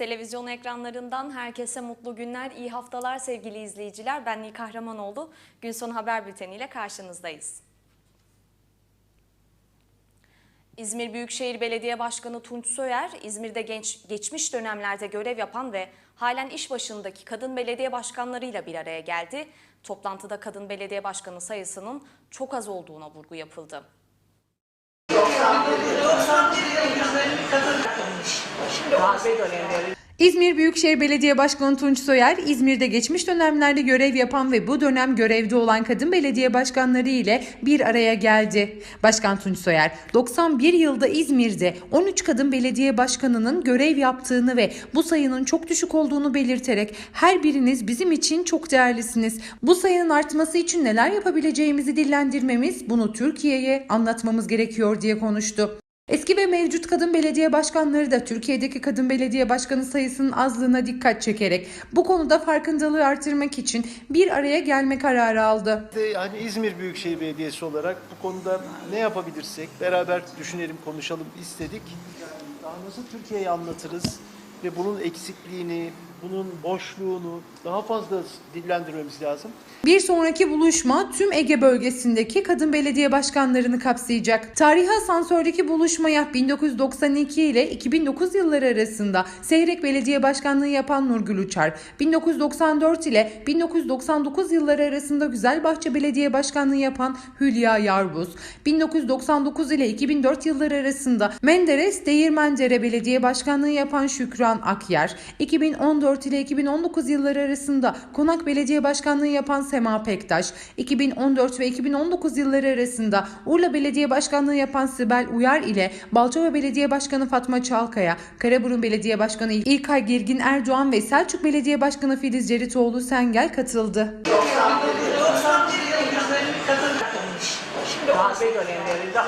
televizyon ekranlarından herkese mutlu günler, iyi haftalar sevgili izleyiciler. Ben Nil Kahramanoğlu. Gün sonu haber bülteniyle karşınızdayız. İzmir Büyükşehir Belediye Başkanı Tunç Soyer, İzmir'de genç, geçmiş dönemlerde görev yapan ve halen iş başındaki kadın belediye başkanlarıyla bir araya geldi. Toplantıda kadın belediye başkanı sayısının çok az olduğuna vurgu yapıldı. Darbe dönemleri İzmir Büyükşehir Belediye Başkanı Tunç Soyer, İzmir'de geçmiş dönemlerde görev yapan ve bu dönem görevde olan kadın belediye başkanları ile bir araya geldi. Başkan Tunç Soyer, 91 yılda İzmir'de 13 kadın belediye başkanının görev yaptığını ve bu sayının çok düşük olduğunu belirterek her biriniz bizim için çok değerlisiniz. Bu sayının artması için neler yapabileceğimizi dillendirmemiz, bunu Türkiye'ye anlatmamız gerekiyor diye konuştu. Eski ve mevcut kadın belediye başkanları da Türkiye'deki kadın belediye başkanı sayısının azlığına dikkat çekerek bu konuda farkındalığı artırmak için bir araya gelme kararı aldı. hani İzmir Büyükşehir Belediyesi olarak bu konuda ne yapabilirsek beraber düşünelim, konuşalım istedik. Daha nasıl Türkiye'yi anlatırız ve bunun eksikliğini, bunun boşluğunu daha fazla dillendirmemiz lazım. Bir sonraki buluşma tüm Ege bölgesindeki kadın belediye başkanlarını kapsayacak. Tarihi asansördeki buluşmaya 1992 ile 2009 yılları arasında Seyrek Belediye Başkanlığı yapan Nurgül Uçar, 1994 ile 1999 yılları arasında Güzelbahçe Belediye Başkanlığı yapan Hülya Yarbuz, 1999 ile 2004 yılları arasında Menderes Değirmendere Belediye Başkanlığı yapan Şükran Akyer, 2014 ile 2019 yılları arasında Konak Belediye Başkanlığı yapan Sema Pektaş, 2014 ve 2019 yılları arasında Urla Belediye Başkanlığı yapan Sibel Uyar ile Balçova Belediye Başkanı Fatma Çalkaya, Karaburun Belediye Başkanı İlkay Girgin Erdoğan ve Selçuk Belediye Başkanı Filiz Ceritoğlu Sengel katıldı. 91 yıl yüzlerini kadın yapılmış. Şimdi dönemlerinde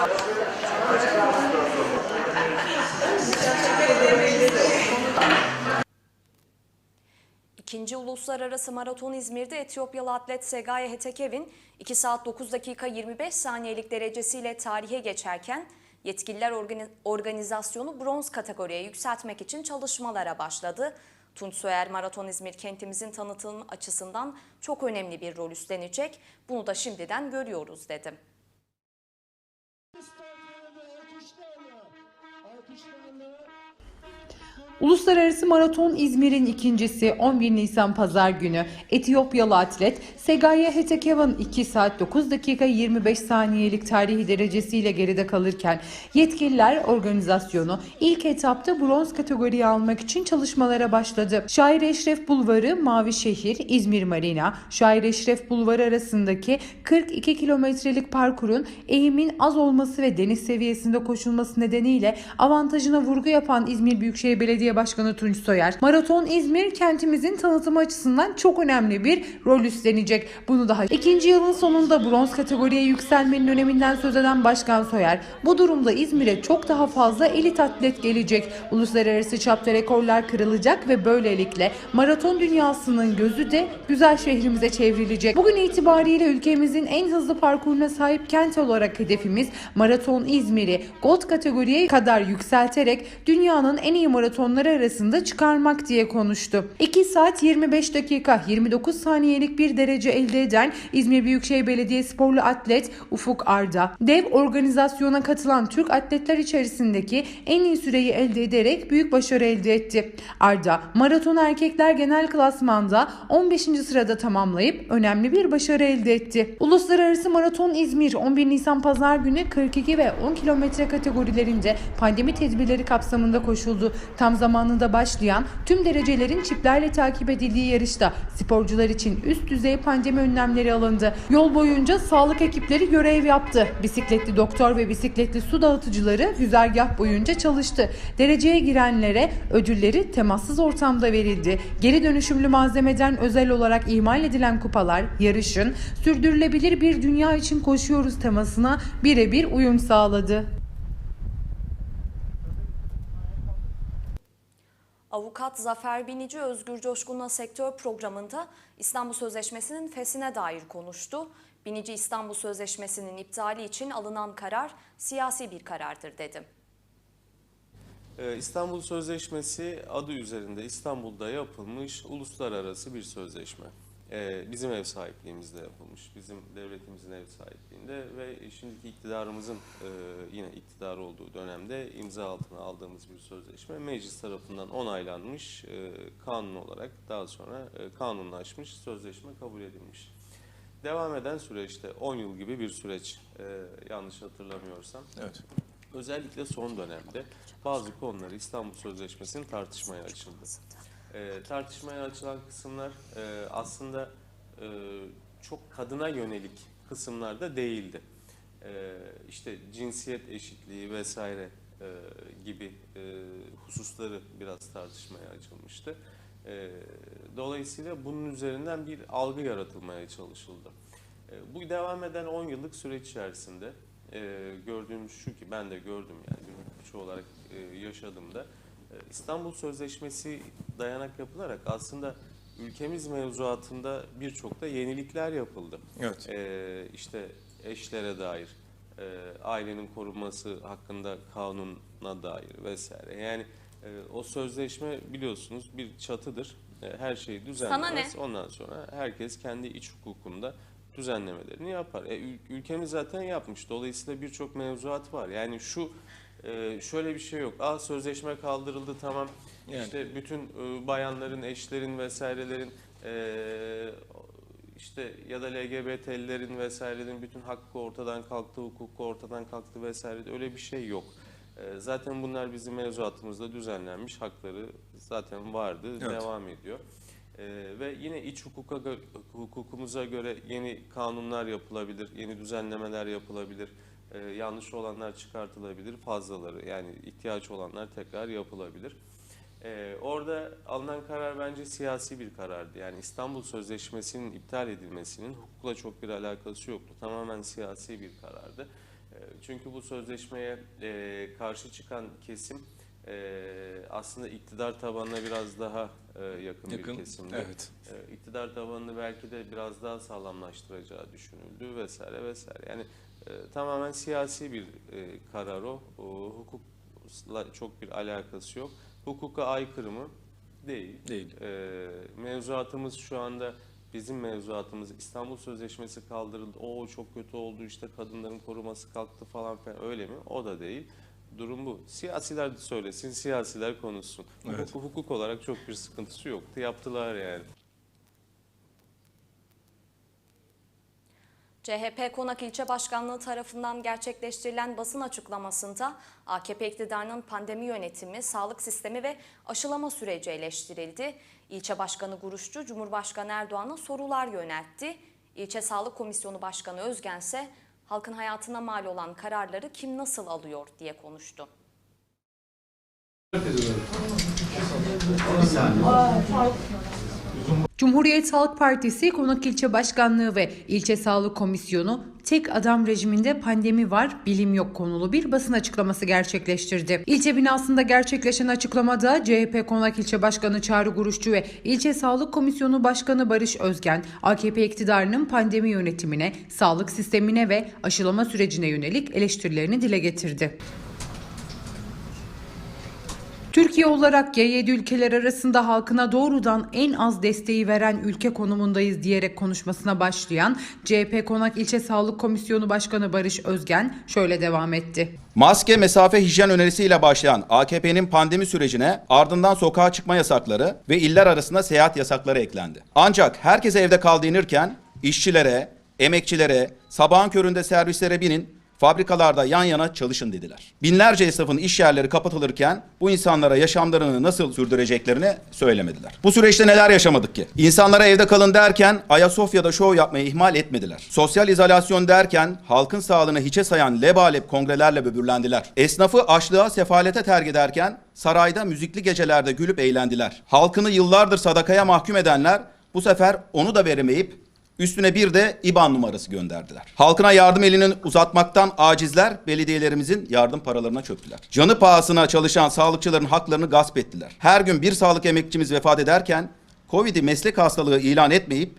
İkinci Uluslararası Maraton İzmir'de Etiyopyalı atlet Segaye Hetekev'in 2 saat 9 dakika 25 saniyelik derecesiyle tarihe geçerken yetkililer organi- organizasyonu bronz kategoriye yükseltmek için çalışmalara başladı. Tunç Soyer Maraton İzmir kentimizin tanıtım açısından çok önemli bir rol üstlenecek. Bunu da şimdiden görüyoruz dedim. Uluslararası Maraton İzmir'in ikincisi 11 Nisan Pazar günü Etiyopyalı atlet Segaye Hetekevan 2 saat 9 dakika 25 saniyelik tarihi derecesiyle geride kalırken yetkililer organizasyonu ilk etapta bronz kategoriye almak için çalışmalara başladı. Şair Eşref Bulvarı, Mavi Şehir, İzmir Marina, Şair Eşref Bulvarı arasındaki 42 kilometrelik parkurun eğimin az olması ve deniz seviyesinde koşulması nedeniyle avantajına vurgu yapan İzmir Büyükşehir Belediye Başkanı Tunç Soyer, Maraton İzmir kentimizin tanıtımı açısından çok önemli bir rol üstlenecek. Bunu daha ikinci yılın sonunda bronz kategoriye yükselmenin öneminden söz eden Başkan Soyer, bu durumda İzmir'e çok daha fazla elit atlet gelecek. Uluslararası çapta rekorlar kırılacak ve böylelikle maraton dünyasının gözü de güzel şehrimize çevrilecek. Bugün itibariyle ülkemizin en hızlı parkuruna sahip kent olarak hedefimiz Maraton İzmir'i Gold kategoriye kadar yükselterek dünyanın en iyi maratonları arasında çıkarmak diye konuştu. 2 saat 25 dakika 29 saniyelik bir derece elde eden İzmir Büyükşehir Belediye sporlu atlet Ufuk Arda, dev organizasyona katılan Türk atletler içerisindeki en iyi süreyi elde ederek büyük başarı elde etti. Arda, maraton erkekler genel klasmanda 15. sırada tamamlayıp önemli bir başarı elde etti. Uluslararası Maraton İzmir 11 Nisan Pazar günü 42 ve 10 kilometre kategorilerinde pandemi tedbirleri kapsamında koşuldu. Tam zamanında başlayan tüm derecelerin çiplerle takip edildiği yarışta sporcular için üst düzey pandemi önlemleri alındı. Yol boyunca sağlık ekipleri görev yaptı. Bisikletli doktor ve bisikletli su dağıtıcıları güzergah boyunca çalıştı. Dereceye girenlere ödülleri temassız ortamda verildi. Geri dönüşümlü malzemeden özel olarak imal edilen kupalar yarışın sürdürülebilir bir dünya için koşuyoruz temasına birebir uyum sağladı. Avukat Zafer Binici Özgür Coşkun'la sektör programında İstanbul Sözleşmesi'nin fesine dair konuştu. Binici İstanbul Sözleşmesi'nin iptali için alınan karar siyasi bir karardır dedi. Ee, İstanbul Sözleşmesi adı üzerinde İstanbul'da yapılmış uluslararası bir sözleşme. Ee, Bizim ev sahipliğimizde yapılmış, bizim devletimizin ev sahipliğinde ve şimdiki iktidarımızın e, yine iktidar olduğu dönemde imza altına aldığımız bir sözleşme. Meclis tarafından onaylanmış, e, kanun olarak daha sonra e, kanunlaşmış, sözleşme kabul edilmiş. Devam eden süreçte 10 yıl gibi bir süreç yanlış hatırlamıyorsam. Evet. Özellikle son dönemde bazı konuları İstanbul Sözleşmesi'nin tartışmaya açıldı. E, tartışmaya açılan kısımlar e, aslında e, çok kadına yönelik kısımlar da değildi. E, işte cinsiyet eşitliği vesaire e, gibi e, hususları biraz tartışmaya açılmıştı. E, dolayısıyla bunun üzerinden bir algı yaratılmaya çalışıldı. E, bu devam eden 10 yıllık süreç içerisinde e, gördüğümüz şu ki ben de gördüm yani bir olarak e, yaşadım da e, İstanbul Sözleşmesi dayanak yapılarak aslında ülkemiz mevzuatında birçok da yenilikler yapıldı. Evet. E, işte eşlere dair, e, ailenin korunması hakkında kanuna dair vesaire. Yani e, o sözleşme biliyorsunuz bir çatıdır. E, her şeyi düzenlemez. Ondan sonra herkes kendi iç hukukunda düzenlemelerini yapar. E, ül- ülkemiz zaten yapmış. Dolayısıyla birçok mevzuat var. Yani şu e, şöyle bir şey yok. Aa sözleşme kaldırıldı tamam. Yani. İşte bütün e, bayanların, eşlerin vesairelerin e, işte ya da LGBT'lilerin vesairelerin bütün hakkı ortadan kalktı, hukuku ortadan kalktı vesaire öyle bir şey yok. E, Zaten bunlar bizim mevzuatımızda düzenlenmiş hakları zaten vardı, Evet. devam ediyor. E, ve yine iç hukuka hukukumuza göre yeni kanunlar yapılabilir, yeni düzenlemeler yapılabilir. E, yanlış olanlar çıkartılabilir, fazlaları yani ihtiyaç olanlar tekrar yapılabilir. Ee, orada alınan karar bence siyasi bir karardı. Yani İstanbul Sözleşmesi'nin iptal edilmesinin hukukla çok bir alakası yoktu. Tamamen siyasi bir karardı. Ee, çünkü bu sözleşmeye e, karşı çıkan kesim e, aslında iktidar tabanına biraz daha e, yakın, Yakın, bir kesimdi. evet. E, iktidar tabanını belki de biraz daha sağlamlaştıracağı düşünüldü vesaire vesaire. Yani e, tamamen siyasi bir e, karar o. o. Hukukla çok bir alakası yok. Hukuka aykırı mı? Değil. Değil. E, mevzuatımız şu anda bizim mevzuatımız İstanbul Sözleşmesi kaldırıldı. O çok kötü oldu işte kadınların koruması kalktı falan filan öyle mi? O da değil. Durum bu. Siyasiler söylesin, siyasiler konuşsun. Evet. Hukuk, hukuk olarak çok bir sıkıntısı yoktu. Yaptılar yani. CHP Konak İlçe Başkanlığı tarafından gerçekleştirilen basın açıklamasında AKP iktidarının pandemi yönetimi, sağlık sistemi ve aşılama süreci eleştirildi. İlçe Başkanı Guruşçu, Cumhurbaşkanı Erdoğan'a sorular yöneltti. İlçe Sağlık Komisyonu Başkanı Özgen ise halkın hayatına mal olan kararları kim nasıl alıyor diye konuştu. Cumhuriyet Halk Partisi Konak İlçe Başkanlığı ve İlçe Sağlık Komisyonu tek adam rejiminde pandemi var, bilim yok konulu bir basın açıklaması gerçekleştirdi. İlçe binasında gerçekleşen açıklamada CHP Konak İlçe Başkanı Çağrı Guruşçu ve İlçe Sağlık Komisyonu Başkanı Barış Özgen, AKP iktidarının pandemi yönetimine, sağlık sistemine ve aşılama sürecine yönelik eleştirilerini dile getirdi. Türkiye olarak G7 ülkeler arasında halkına doğrudan en az desteği veren ülke konumundayız diyerek konuşmasına başlayan CHP Konak İlçe Sağlık Komisyonu Başkanı Barış Özgen şöyle devam etti. Maske, mesafe, hijyen önerisiyle başlayan AKP'nin pandemi sürecine ardından sokağa çıkma yasakları ve iller arasında seyahat yasakları eklendi. Ancak herkes evde kal denirken işçilere, emekçilere, sabahın köründe servislere binin, fabrikalarda yan yana çalışın dediler. Binlerce esnafın iş yerleri kapatılırken bu insanlara yaşamlarını nasıl sürdüreceklerini söylemediler. Bu süreçte neler yaşamadık ki? İnsanlara evde kalın derken Ayasofya'da şov yapmayı ihmal etmediler. Sosyal izolasyon derken halkın sağlığını hiçe sayan lebalep kongrelerle böbürlendiler. Esnafı açlığa sefalete terk ederken sarayda müzikli gecelerde gülüp eğlendiler. Halkını yıllardır sadakaya mahkum edenler bu sefer onu da veremeyip Üstüne bir de IBAN numarası gönderdiler. Halkına yardım elini uzatmaktan acizler belediyelerimizin yardım paralarına çöktüler. Canı pahasına çalışan sağlıkçıların haklarını gasp ettiler. Her gün bir sağlık emekçimiz vefat ederken Covid'i meslek hastalığı ilan etmeyip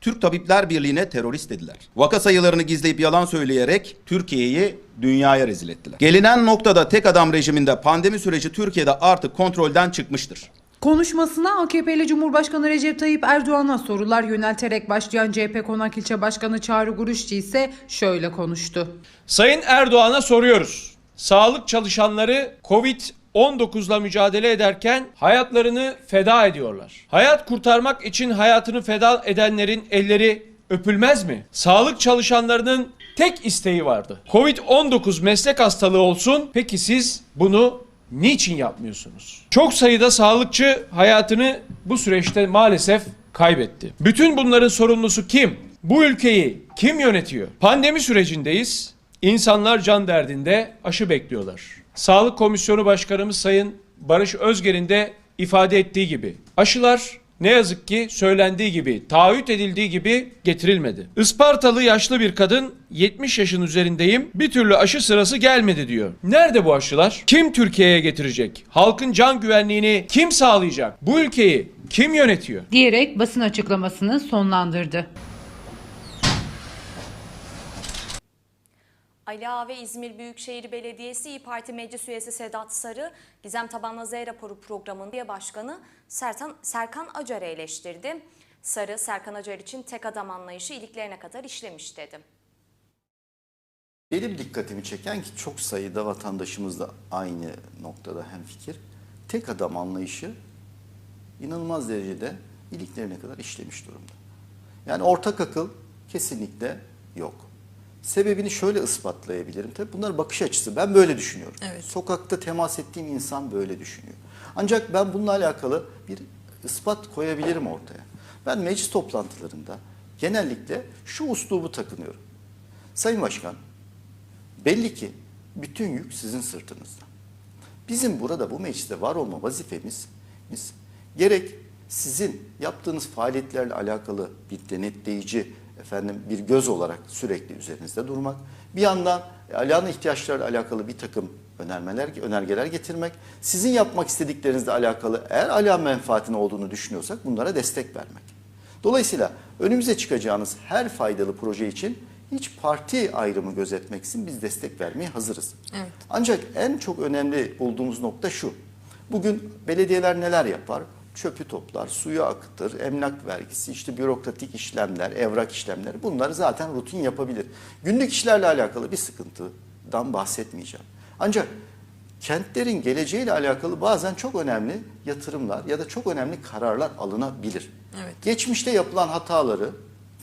Türk Tabipler Birliği'ne terörist dediler. Vaka sayılarını gizleyip yalan söyleyerek Türkiye'yi dünyaya rezil ettiler. Gelinen noktada tek adam rejiminde pandemi süreci Türkiye'de artık kontrolden çıkmıştır. Konuşmasına AKP'li Cumhurbaşkanı Recep Tayyip Erdoğan'a sorular yönelterek başlayan CHP Konak İlçe Başkanı Çağrı Guruşçu ise şöyle konuştu. Sayın Erdoğan'a soruyoruz. Sağlık çalışanları Covid-19'la mücadele ederken hayatlarını feda ediyorlar. Hayat kurtarmak için hayatını feda edenlerin elleri öpülmez mi? Sağlık çalışanlarının tek isteği vardı. Covid-19 meslek hastalığı olsun. Peki siz bunu niçin yapmıyorsunuz? Çok sayıda sağlıkçı hayatını bu süreçte maalesef kaybetti. Bütün bunların sorumlusu kim? Bu ülkeyi kim yönetiyor? Pandemi sürecindeyiz. İnsanlar can derdinde aşı bekliyorlar. Sağlık Komisyonu Başkanımız Sayın Barış Özger'in de ifade ettiği gibi aşılar ne yazık ki söylendiği gibi, taahhüt edildiği gibi getirilmedi. Ispartalı yaşlı bir kadın 70 yaşın üzerindeyim bir türlü aşı sırası gelmedi diyor. Nerede bu aşılar? Kim Türkiye'ye getirecek? Halkın can güvenliğini kim sağlayacak? Bu ülkeyi kim yönetiyor? Diyerek basın açıklamasını sonlandırdı. Ali Ağa ve İzmir Büyükşehir Belediyesi İYİ Parti Meclis Üyesi Sedat Sarı, Gizem Tabanlı Z raporu programının diye başkanı Sertan, Serkan Acar'ı eleştirdi. Sarı, Serkan Acar için tek adam anlayışı iliklerine kadar işlemiş dedi. Benim dikkatimi çeken ki çok sayıda vatandaşımız da aynı noktada hemfikir. Tek adam anlayışı inanılmaz derecede iliklerine kadar işlemiş durumda. Yani ortak akıl kesinlikle yok. Sebebini şöyle ispatlayabilirim. Tabii bunlar bakış açısı. Ben böyle düşünüyorum. Sokakta temas ettiğim insan böyle düşünüyor. Ancak ben bununla alakalı bir ispat koyabilirim ortaya. Ben meclis toplantılarında genellikle şu uslubu takınıyorum. Sayın Başkan, belli ki bütün yük sizin sırtınızda. Bizim burada bu mecliste var olma vazifemiz biz gerek sizin yaptığınız faaliyetlerle alakalı bir denetleyici efendim bir göz olarak sürekli üzerinizde durmak. Bir yandan Alihan'ın ihtiyaçlarıyla alakalı bir takım önermeler, önergeler getirmek. Sizin yapmak istediklerinizle alakalı eğer Alihan menfaatine olduğunu düşünüyorsak bunlara destek vermek. Dolayısıyla önümüze çıkacağınız her faydalı proje için hiç parti ayrımı gözetmeksizin biz destek vermeye hazırız. Ancak en çok önemli bulduğumuz nokta şu. Bugün belediyeler neler yapar? Çöpü toplar, suyu akıtır, emlak vergisi, işte bürokratik işlemler, evrak işlemleri bunları zaten rutin yapabilir. Günlük işlerle alakalı bir sıkıntıdan bahsetmeyeceğim. Ancak kentlerin geleceğiyle alakalı bazen çok önemli yatırımlar ya da çok önemli kararlar alınabilir. Geçmişte yapılan hataları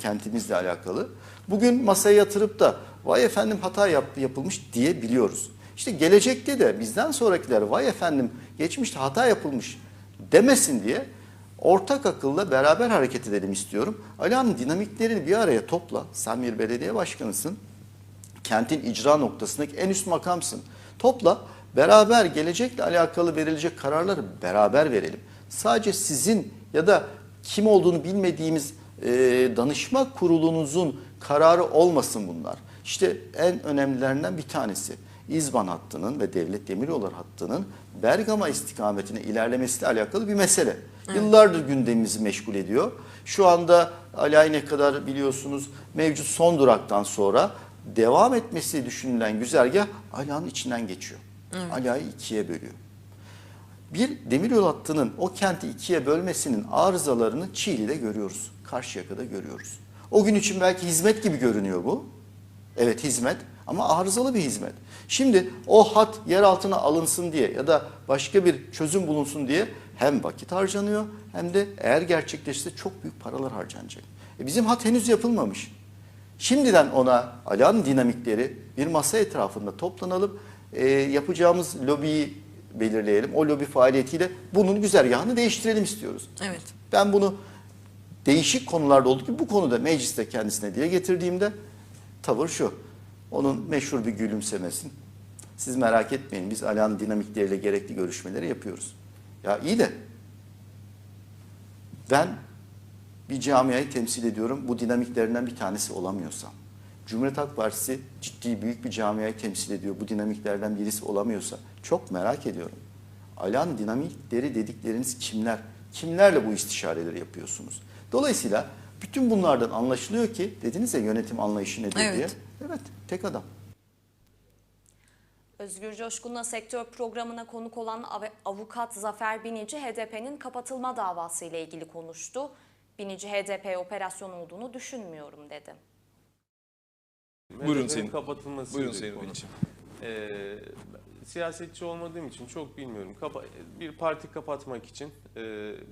kentimizle alakalı bugün masaya yatırıp da vay efendim hata yaptı yapılmış diyebiliyoruz. İşte gelecekte de bizden sonrakiler vay efendim geçmişte hata yapılmış demesin diye ortak akılla beraber hareket edelim istiyorum. Alihan'ın dinamiklerini bir araya topla. Sen bir belediye başkanısın kentin icra noktasındaki en üst makamsın. Topla beraber gelecekle alakalı verilecek kararları beraber verelim. Sadece sizin ya da kim olduğunu bilmediğimiz e, danışma kurulunuzun kararı olmasın bunlar. İşte en önemlilerinden bir tanesi İzban hattının ve Devlet Demiryolları hattının Bergama istikametine ilerlemesiyle alakalı bir mesele. Yıllardır gündemimizi meşgul ediyor. Şu anda Ali ne kadar biliyorsunuz mevcut son duraktan sonra devam etmesi düşünülen güzergah Aliağa'nın içinden geçiyor. Aliağa'yı ikiye bölüyor. Bir demiryol hattının o kenti ikiye bölmesinin arızalarını Çiğli'de görüyoruz. Karşıyaka'da görüyoruz. O gün için belki hizmet gibi görünüyor bu. Evet hizmet ama arızalı bir hizmet. Şimdi o hat yer altına alınsın diye ya da başka bir çözüm bulunsun diye hem vakit harcanıyor hem de eğer gerçekleşse çok büyük paralar harcanacak. E bizim hat henüz yapılmamış. Şimdiden ona Alihan dinamikleri bir masa etrafında toplanalım. E, yapacağımız lobiyi belirleyelim. O lobi faaliyetiyle bunun güzergahını değiştirelim istiyoruz. Evet. Ben bunu değişik konularda olduğu gibi bu konuda mecliste kendisine dile getirdiğimde tavır şu. Onun meşhur bir gülümsemesin. Siz merak etmeyin biz Alihan dinamikleriyle gerekli görüşmeleri yapıyoruz. Ya iyi de ben bir camiayı temsil ediyorum. Bu dinamiklerinden bir tanesi olamıyorsam. Cumhuriyet Halk Partisi ciddi büyük bir camiayı temsil ediyor. Bu dinamiklerden birisi olamıyorsa çok merak ediyorum. Alihan dinamikleri dedikleriniz kimler? Kimlerle bu istişareleri yapıyorsunuz? Dolayısıyla Bütün bunlardan anlaşılıyor ki dediniz ya yönetim anlayışı nedir Evet. diye. Evet tek adam. Özgür Coşkun'la sektör programına konuk olan av- avukat Zafer Binici HDP'nin kapatılma davası ile ilgili konuştu. Binici HDP operasyon olduğunu düşünmüyorum dedi. Buyurun Sayın- kapatılması Buyurun konu. Vinicius. Ee, siyasetçi olmadığım için çok bilmiyorum. Kapa- bir parti kapatmak için e,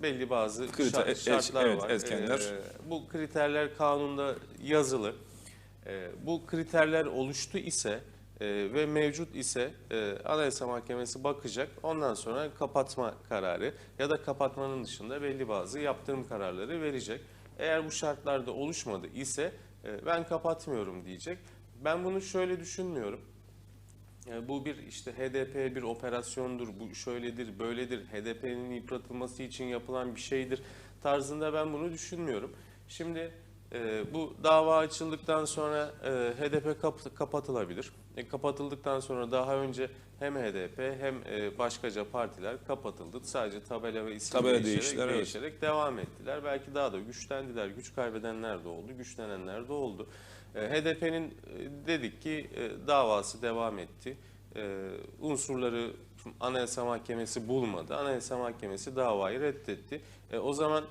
belli bazı Kriter- şart- şartlar evet, var. etkenler. Ee, bu kriterler kanunda yazılı. Ee, bu kriterler oluştu ise e, ve mevcut ise e, Anayasa Mahkemesi bakacak. Ondan sonra kapatma kararı ya da kapatmanın dışında belli bazı yaptırım kararları verecek. Eğer bu şartlarda oluşmadı ise e, ben kapatmıyorum diyecek. Ben bunu şöyle düşünmüyorum. Yani bu bir işte HDP bir operasyondur, bu şöyledir, böyledir, HDP'nin yıpratılması için yapılan bir şeydir tarzında ben bunu düşünmüyorum. Şimdi e, bu dava açıldıktan sonra e, HDP kap- kapatılabilir. E, kapatıldıktan sonra daha önce hem HDP hem e, başkaca partiler kapatıldı. Sadece tabela ve isim Tabela değişerek, değiştiler, evet. değişerek devam ettiler. Belki daha da güçlendiler. Güç kaybedenler de oldu, güçlenenler de oldu. E, HDP'nin e, dedik ki e, davası devam etti. E, unsurları Anayasa Mahkemesi bulmadı. Anayasa Mahkemesi davayı reddetti. E, o zaman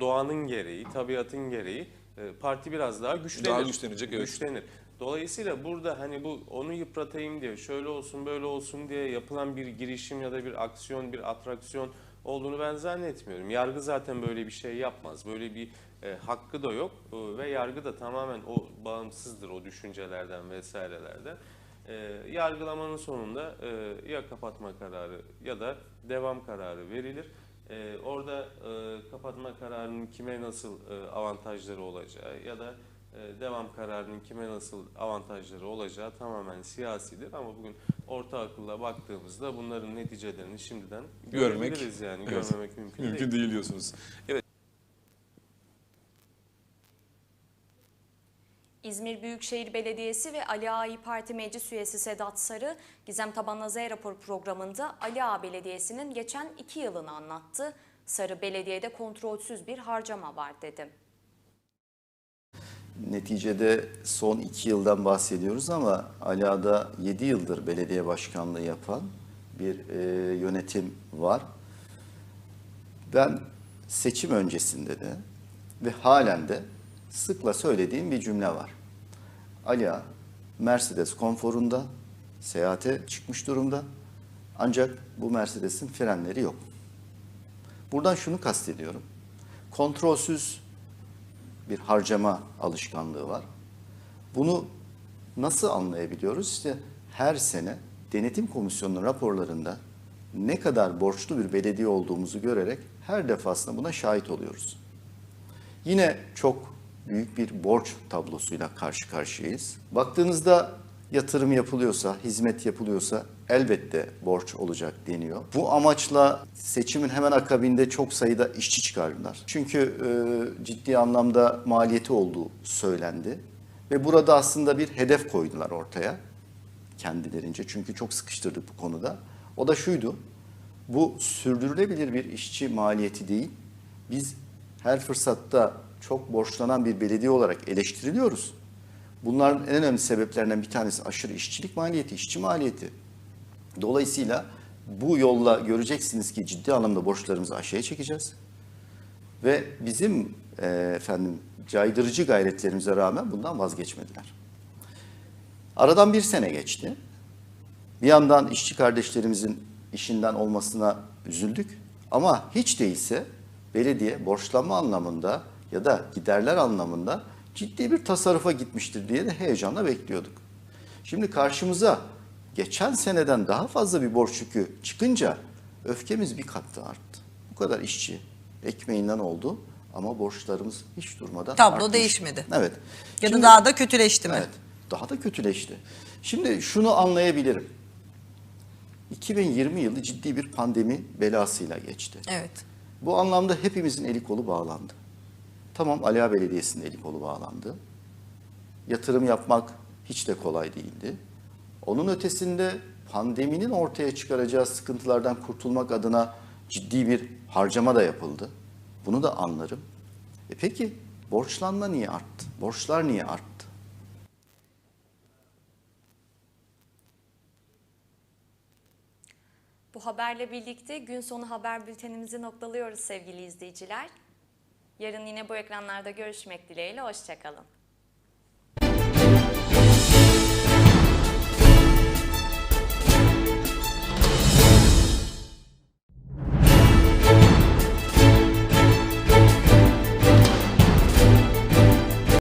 doğanın gereği, tabiatın gereği e, parti biraz daha güçlenir. Daha güçlenecek, evet. Güçlenir. Dolayısıyla burada hani bu onu yıpratayım diye, şöyle olsun böyle olsun diye yapılan bir girişim ya da bir aksiyon, bir atraksiyon olduğunu ben zannetmiyorum. Yargı zaten böyle bir şey yapmaz. Böyle bir e, hakkı da yok E, ve yargı da tamamen o bağımsızdır o düşüncelerden vesairelerden. E, yargılamanın sonunda e, ya kapatma kararı ya da devam kararı verilir. E, orada e, kapatma kararının kime nasıl e, avantajları olacağı ya da e, devam kararının kime nasıl avantajları olacağı tamamen siyasidir ama bugün orta akılla baktığımızda bunların neticelerini şimdiden Görmek, yani evet. görmemek mümkün, değil. Mümkün değil diyorsunuz. Evet. İzmir Büyükşehir Belediyesi ve Ali Ağa İYİ Parti Meclis Üyesi Sedat Sarı, Gizem Tabanlı Z rapor programında Ali Ağa Belediyesi'nin geçen iki yılını anlattı. Sarı, belediyede kontrolsüz bir harcama var dedi. Neticede son iki yıldan bahsediyoruz ama Ala'da 7 yıldır belediye başkanlığı yapan bir e, yönetim var. Ben seçim öncesinde de ve halen de sıkla söylediğim bir cümle var. Ala Mercedes konforunda seyahate çıkmış durumda. Ancak bu Mercedes'in frenleri yok. Buradan şunu kastediyorum. Kontrolsüz bir harcama alışkanlığı var. Bunu nasıl anlayabiliyoruz? İşte her sene denetim komisyonunun raporlarında ne kadar borçlu bir belediye olduğumuzu görerek her defasında buna şahit oluyoruz. Yine çok büyük bir borç tablosuyla karşı karşıyayız. Baktığınızda yatırım yapılıyorsa, hizmet yapılıyorsa elbette borç olacak deniyor. Bu amaçla seçimin hemen akabinde çok sayıda işçi çıkardılar. Çünkü e, ciddi anlamda maliyeti olduğu söylendi. Ve burada aslında bir hedef koydular ortaya kendilerince. Çünkü çok sıkıştırdık bu konuda. O da şuydu. Bu sürdürülebilir bir işçi maliyeti değil. Biz her fırsatta çok borçlanan bir belediye olarak eleştiriliyoruz. Bunların en önemli sebeplerinden bir tanesi aşırı işçilik maliyeti, işçi maliyeti. Dolayısıyla bu yolla göreceksiniz ki ciddi anlamda borçlarımızı aşağıya çekeceğiz. Ve bizim e, efendim caydırıcı gayretlerimize rağmen bundan vazgeçmediler. Aradan bir sene geçti. Bir yandan işçi kardeşlerimizin işinden olmasına üzüldük. Ama hiç değilse belediye borçlanma anlamında ya da giderler anlamında ciddi bir tasarrufa gitmiştir diye de heyecanla bekliyorduk. Şimdi karşımıza geçen seneden daha fazla bir borç yükü çıkınca öfkemiz bir kat daha arttı. Bu kadar işçi ekmeğinden oldu ama borçlarımız hiç durmadan Tablo artmış. değişmedi. Evet. Ya da Şimdi- daha da kötüleşti mi? Evet. Daha da kötüleşti. Şimdi şunu anlayabilirim. 2020 yılı ciddi bir pandemi belasıyla geçti. Evet. Bu anlamda hepimizin eli kolu bağlandı. Tamam Aliya Belediyesi'nin eli kolu bağlandı. Yatırım yapmak hiç de kolay değildi. Onun ötesinde pandeminin ortaya çıkaracağı sıkıntılardan kurtulmak adına ciddi bir harcama da yapıldı. Bunu da anlarım. E peki borçlanma niye arttı? Borçlar niye arttı? Bu haberle birlikte gün sonu haber bültenimizi noktalıyoruz sevgili izleyiciler. Yarın yine bu ekranlarda görüşmek dileğiyle, hoşçakalın.